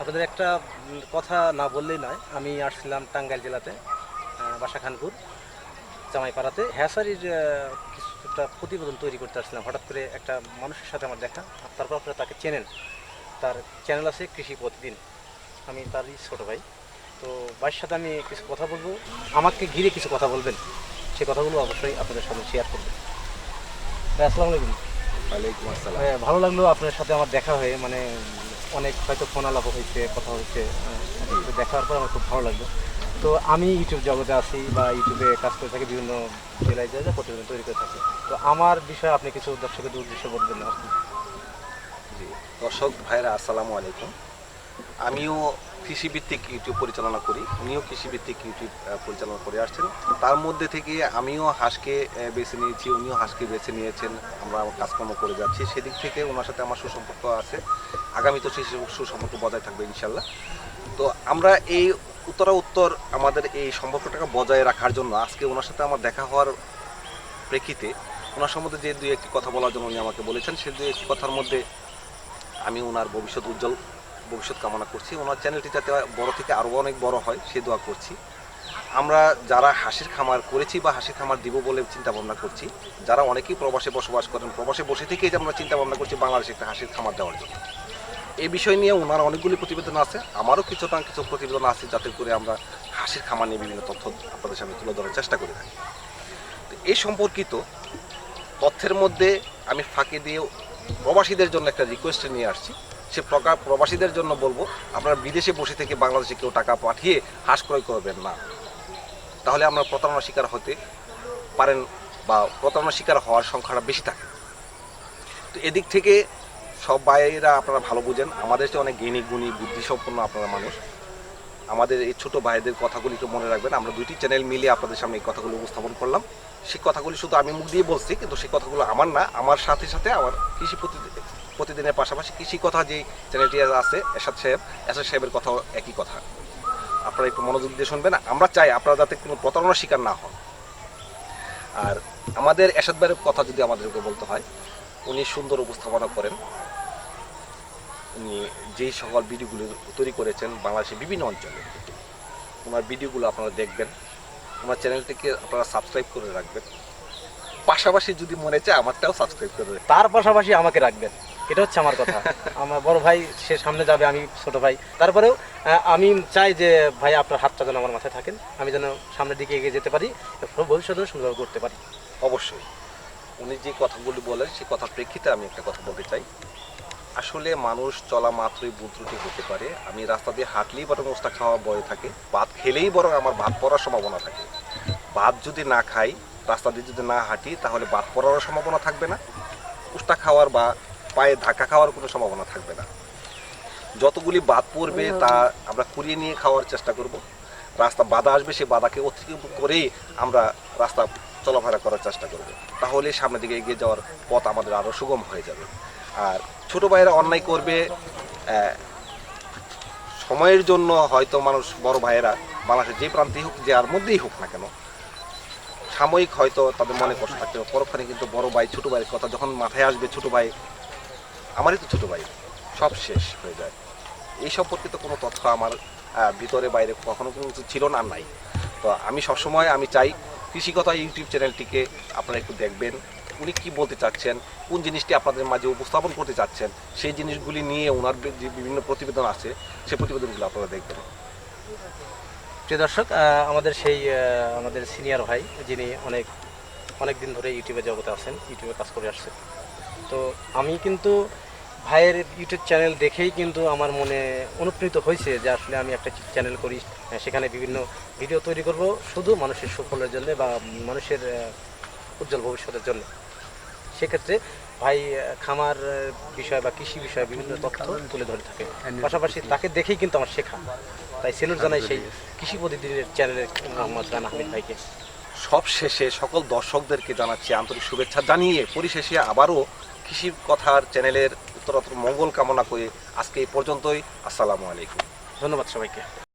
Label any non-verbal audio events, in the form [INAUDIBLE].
আপনাদের একটা কথা না বললেই নয়। আমি আসছিলাম টাঙ্গাইল জেলাতে বাসা খানপুর জামাইপাড়াতে। হ্যাসারির কিছুটা প্রতিবেদন তৈরি করতে আসছিলাম। হঠাৎ করে একটা মানুষের সাথে আমার দেখা। তারপর আপনারা তাকে চেনেন। তার চ্যানেল আছে কৃষি প্রতিদিন। আমি তারই ছোটো ভাই। তো ভাইয়ের সাথে আমি কিছু কথা বলব। আমাকে ঘিরে কিছু কথা বলবেন। সে কথাগুলো অবশ্যই আপনাদের সামনে শেয়ার করবেন আসসালামু আলাইকুম। ওয়ালাইকুম আসসালাম। হ্যাঁ, ভালো লাগল আপনার সাথে আমার দেখা হয়ে। মানে অনেক হয়তো ফোন আলাপ হয়েছে, কথা হয়েছে দেখার পর আমার খুব ভালো লাগল। তো আমি ইউটিউব জগতে আছি বা ইউটিউবে কাজ করে থাকি, বিভিন্ন জেলায় যায় প্রতিবেদন তৈরি করে থাকি। তো আমার বিষয়ে আপনি কিছু দর্শকের উদ্দেশ্যে বলবেন না? জি, দর্শক ভাইরা আসসালামু আলাইকুম। আমিও কৃষিভিত্তিক ইউটিউব পরিচালনা করি, উনিও কৃষিভিত্তিক ইউটিউব পরিচালনা করে আসছেন। তার মধ্যে থেকে আমিও হাঁসকে বেছে নিয়েছি, উনিও হাঁসকে বেছে নিয়েছেন। আমরা কাজকর্ম করে যাচ্ছি। সেদিক থেকে ওনার সাথে আমার সুসম্পর্ক আছে। আগামীতেও সেই সু- সুসম্পর্ক বজায় থাকবে ইনশাল্লাহ। তো আমরা এই উত্তরা উত্তর আমাদের এই সম্পর্কটাকে বজায় রাখার জন্য আজকে ওনার সাথে আমার দেখা হওয়ার প্রেক্ষিতে ওনার সম্বন্ধে যে দুই একটি কথা বলার জন্য উনি আমাকে বলেছেন, সেই দুই একটি কথার মধ্যে আমি ওনার ভবিষ্যৎ উজ্জ্বল ভবিষ্যৎ কামনা করছি। ওনার চ্যানেলটি যাতে বড় থেকে আরও অনেক বড় হয়, সে দোয়া করছি। আমরা যারা হাসির খামার করেছি বা হাসির খামার দিব বলে চিন্তা ভাবনা করছি, যারা অনেকেই প্রবাসে বসবাস করেন, প্রবাসে বসে থেকেই আমরা চিন্তা ভাবনা করছি বাংলাদেশে একটা হাসির খামার দেওয়ার জন্য। এই বিষয় নিয়ে ওনার অনেকগুলি প্রতিবেদন আছে, আমারও কিছুটা কিছু প্রতিবেদন আছে যাতে করে আমরা হাসির খামার নিয়ে বিভিন্ন তথ্য আপনাদের সামনে তুলে ধরার চেষ্টা করে থাকি। এই সম্পর্কিত তথ্যের মধ্যে আমি ফাঁকি দিয়ে প্রবাসীদের জন্য একটা রিকোয়েস্ট নিয়ে আসছি। সে প্রকার প্রবাসীদের জন্য বলব, আপনারা বিদেশে বসে থেকে বাংলাদেশে কেউ টাকা পাঠিয়ে হাঁস ক্রয় করবেন না। তাহলে আমরা প্রতারণার শিকার হতে পারেন বা প্রতারণার শিকার হওয়ার সংখ্যাটা বেশি থাকে। তো এদিক থেকে সব ভাইয়েরা আপনারা ভালো বুঝেন। আমাদের চেয়ে অনেক জ্ঞানী, গুণী, বুদ্ধিসম্পন্ন আপনারা মানুষ। আমাদের এই ছোট ভাইদের কথাগুলি কথাগুলিকে মনে রাখবেন। আমরা দুইটি চ্যানেল মিলিয়ে আপনাদের সামনে এই কথাগুলো উপস্থাপন করলাম। সেই কথাগুলি শুধু আমি মুখ দিয়ে বলছি, কিন্তু সেই কথাগুলো আমার না, আমার সাথে সাথে আমার কৃষি প্রতিদিন প্রতিদিনের পাশাপাশি কৃষি কথা যে চ্যানেলটি আছে, এরশাদ সাহেব, এরশাদ সাহেবের কথাও একই কথা। আপনারা একটু মনোযোগ দিয়ে শুনবেন। আমরা চাই আপনারা যাতে কোনো প্রতারণার শিকার না হন। আর আমাদের এরশাদ ভাইয়ের কথা যদি আমাদেরকে বলতে হয় উনি সুন্দর উপস্থাপনা করেন। উনি যেই সকল ভিডিওগুলো তৈরি করেছেন বাংলাদেশের বিভিন্ন অঞ্চলে। ওনার ভিডিওগুলো আপনারা দেখবেন। ওনার চ্যানেলটিকে আপনারা সাবস্ক্রাইব করে রাখবেন। পাশাপাশি যদি মনে চায় আমারটাও সাবস্ক্রাইব করে রাখবেন। তার পাশাপাশি আমাকে রাখবেন। এটা হচ্ছে আমার কথা। [LAUGHS] আমার বড় ভাই সে সামনে যাবে আমি ছোট ভাই। তারপরেও আমি চাই যে ভাই আপনার হাতটা যেন আমার মাথায় থাকেন। আমি যেন সামনের দিকে এগিয়ে যেতে পারি ভবিষ্যতেও সুন্দরভাবে করতে পারি। অবশ্যই। উনি যে কথাগুলি বলেন সে কথার প্রেক্ষিতে আমি একটা কথা বলতে চাই। আসলে মানুষ চলা মাত্রই বুধ ত্রুটি হতে পারে। আমি রাস্তা দিয়ে হাঁটলেই বরং ওস্তা খাওয়া বয়ে থাকে ভাত খেলেই বরং আমার ভাত পড়ার সম্ভাবনা থাকে। ভাত যদি না খাই রাস্তা দিয়ে যদি না হাঁটি তাহলে ভাত পড়ারও সম্ভাবনা থাকবে না। উস্তা খাওয়ার বা পায়ে ধাক্কা খাওয়ার কোনো সম্ভাবনা থাকবে না। যতগুলি বাদ পড়বে তা আমরা কুড়িয়ে নিয়ে খাওয়ার চেষ্টা করব। রাস্তা বাধা আসবে সেই বাধাকে অতিক্রম করেই আমরা রাস্তা চলাফেরা করার চেষ্টা করবে। তাহলে সামনের দিকে এগিয়ে যাওয়ার পথ আমাদের আরও সুগম হয়ে যাবে। আর ছোট ভাইয়েরা অন্যায় করবে সময়ের জন্য হয়তো মানুষ, বড় ভাইয়েরা বাংলাদেশের যে প্রান্তেই হোক, যে আর মধ্যেই হোক না কেন, সাময়িক হয়তো তাদের মনে কষ্ট থাকতে হবে। পরক্ষণে কিন্তু বড় ভাই, ছোট ভাইয়ের কথা যখন মাথায় আসবে, ছোট ভাই, আমারই তো ছোট ভাই, সব শেষ হয়ে যায়। এই সম্পর্কিত কোনো তথ্য আমার ভিতরে, বাইরে কখনো কোনো কিছু ছিল না নাই। তো আমি সবসময় আমি চাই কৃষিকথা ইউটিউব চ্যানেলটিকে আপনারা একটু দেখবেন। উনি কি বলতে চাচ্ছেন? কোন জিনিসটি আপনাদের মাঝে উপস্থাপন করতে চাচ্ছেন? সেই জিনিসগুলি নিয়ে ওনার যে বিভিন্ন প্রতিবেদন আছে, সেই প্রতিবেদনগুলো আপনারা দেখবেন। প্রিয় দর্শক আমাদের সেই আমাদের সিনিয়র ভাই, যিনি অনেক অনেক দিন ধরে ইউটিউবে জগতে আছেন, ইউটিউবে কাজ করে আসছে। তো আমি কিন্তু ভাইয়ের ইউটিউব চ্যানেল দেখেই কিন্তু আমার মনে অনুপ্রাণিত হয়েছে যে আসলে আমি একটা চ্যানেল করি সেখানে বিভিন্ন ভিডিও তৈরি করব শুধু মানুষের সুফলের জন্য বা মানুষের উজ্জ্বল ভবিষ্যতের জন্য। সেক্ষেত্রে ভাই খামার বিষয় বা কৃষি বিষয়ে বিভিন্ন তথ্য তুলে ধরে থাকে। পাশাপাশি তাকে দেখেই কিন্তু আমার শেখা। তাই সেলুট জানাই সেই কৃষি প্রতিদিনের চ্যানেলের মোহাম্মদ রানা হামিদ ভাইকে। সব শেষে সকল দর্শকদেরকে জানাচ্ছি আন্তরিক শুভেচ্ছা জানিয়ে পরিশেষে আবারও কৃষি কথার চ্যানেলের উত্তরোত্তর মঙ্গল কামনা করে আজকে এই পর্যন্তই। আসসালামু আলাইকুম। ধন্যবাদ সবাইকে।